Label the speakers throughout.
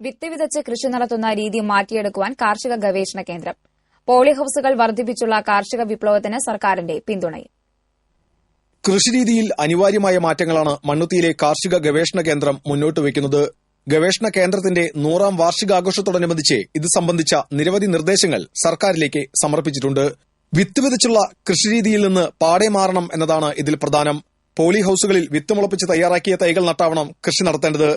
Speaker 1: വിത്ത് വിതച്ച് കൃഷി നടത്തുന്ന രീതി മാറ്റിയെടുക്കുവാൻ കാർഷിക ഗവേഷണ കേന്ദ്രം. പോളി ഹൌസുകൾ വർദ്ധിപ്പിച്ചുള്ള കാർഷിക വിപ്ലവത്തിന് സർക്കാരിന്റെ പിന്തുണയും.
Speaker 2: കൃഷിരീതിയിൽ അനിവാര്യമായ മാറ്റങ്ങളാണ് മണ്ണുത്തിയിലെ കാർഷിക ഗവേഷണ കേന്ദ്രം മുന്നോട്ട് വയ്ക്കുന്നത്. ഗവേഷണ കേന്ദ്രത്തിന്റെ നൂറാം വാർഷികാഘോഷത്തോടനുബന്ധിച്ച് ഇത് സംബന്ധിച്ച നിരവധി നിർദ്ദേശങ്ങൾ സർക്കാരിലേക്ക് സമർപ്പിച്ചിട്ടുണ്ട്. വിത്ത് വിതച്ചുള്ള കൃഷിരീതിയിൽ നിന്ന് പാടെ മാറണം എന്നതാണ് ഇതിൽ പ്രധാനം. പോളി ഹൌസുകളിൽ വിത്ത് മുളപ്പിച്ച് തയ്യാറാക്കിയ തൈകൾ നട്ടാവണം കൃഷി നടത്തേണ്ടത്.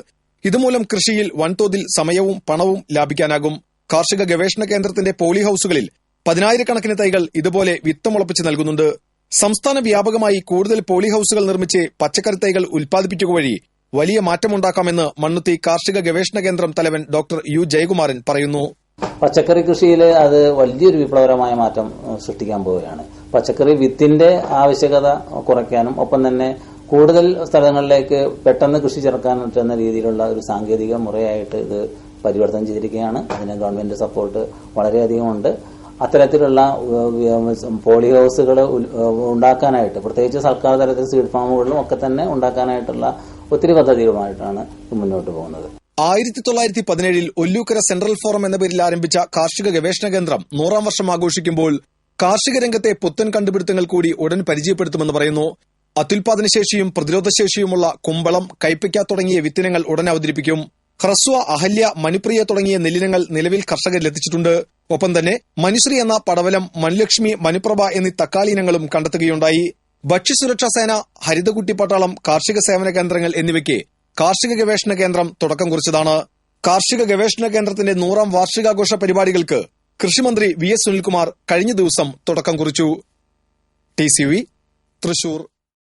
Speaker 2: ഇതുമൂലം കൃഷിയിൽ വൻതോതിൽ സമയവും പണവും ലാഭിക്കാനാകും. കാർഷിക ഗവേഷണ കേന്ദ്രത്തിന്റെ പോളി ഹൌസുകളിൽ പതിനായിരക്കണക്കിന് തൈകൾ ഇതുപോലെ വിത്ത് മുളപ്പിച്ച് നൽകുന്നുണ്ട്. സംസ്ഥാന വ്യാപകമായി കൂടുതൽ പോളി ഹൌസുകൾ നിർമ്മിച്ച് പച്ചക്കറി തൈകൾ ഉൽപ്പാദിപ്പിക്കുക വഴി വലിയ മാറ്റമുണ്ടാക്കാമെന്ന് മണ്ണുത്തി കാർഷിക ഗവേഷണ കേന്ദ്രം തലവൻ ഡോക്ടർ യു ജയകുമാരൻ പറയുന്നു.
Speaker 3: പച്ചക്കറി കൃഷിയിൽ അത് വലിയൊരു വിപ്ലവകരമായ മാറ്റം സൃഷ്ടിക്കാൻ പോവുകയാണ്. പച്ചക്കറി വിത്തിന്റെ ആവശ്യകത കുറയ്ക്കാനും ഒപ്പം തന്നെ കൂടുതൽ സ്ഥലങ്ങളിലേക്ക് പെട്ടെന്ന് കൃഷി ചേർക്കാൻ പറ്റുന്ന രീതിയിലുള്ള ഒരു സാങ്കേതിക മുറയായിട്ട് ഇത് പരിവർത്തനം ചെയ്തിരിക്കുകയാണ്. അതിന് ഗവൺമെന്റ് സപ്പോർട്ട് വളരെയധികം ഉണ്ട്. അത്തരത്തിലുള്ള പോളി ഹൗസുകൾ ഉണ്ടാക്കാനായിട്ട് പ്രത്യേകിച്ച് സർക്കാർ തലത്തിൽ സീഡ് ഫാമുകളിലും ഒക്കെ തന്നെ ഉണ്ടാക്കാനായിട്ടുള്ള ഒത്തിരി പദ്ധതികളുമായിട്ടാണ് മുന്നോട്ട് പോകുന്നത്.
Speaker 2: ആയിരത്തി തൊള്ളായിരത്തി പതിനേഴിൽ ഒല്ലൂക്കര സെൻട്രൽ ഫോറം എന്ന പേരിൽ ആരംഭിച്ച കാർഷിക ഗവേഷണ കേന്ദ്രം നൂറാം വർഷം ആഘോഷിക്കുമ്പോൾ കാർഷിക രംഗത്തെ പുത്തൻ കണ്ടുപിടുത്തങ്ങൾ കൂടി ഉടൻ പരിചയപ്പെടുത്തുമെന്ന് പറയുന്നു. അത്യുൽപാദനശേഷിയും പ്രതിരോധശേഷിയുമുള്ള കുമ്പളം കൈപ്പയ്ക്ക തുടങ്ങിയ വിത്തിനങ്ങൾ ഉടൻ അവതരിപ്പിക്കും. ഹ്രസ്വ അഹല്യ മണിപ്രിയ തുടങ്ങിയ നെല്ലിനങ്ങൾ നിലവിൽ കർഷകരിലെത്തിച്ചിട്ടുണ്ട് ഒപ്പം തന്നെ മനുശ്രീ എന്ന പടവലം മനുലക്ഷ്മി മനുപ്രഭ എന്നീ തക്കാളി ഇനങ്ങളും കണ്ടെത്തുകയുണ്ടായി. ഭക്ഷ്യസുരക്ഷാ സേന ഹരിതകുട്ടി പട്ടാളം കാർഷിക സേവന കേന്ദ്രങ്ങൾ എന്നിവയ്ക്ക് കാർഷിക ഗവേഷണ കേന്ദ്രം തുടക്കം കുറിച്ചതാണ്. കാർഷിക ഗവേഷണ കേന്ദ്രത്തിന്റെ നൂറാം വാർഷികാഘോഷ പരിപാടികൾക്ക് കൃഷിമന്ത്രി വി എസ് സുനിൽകുമാർ കഴിഞ്ഞ ദിവസം തുടക്കം കുറിച്ചു. T C V Thrissur.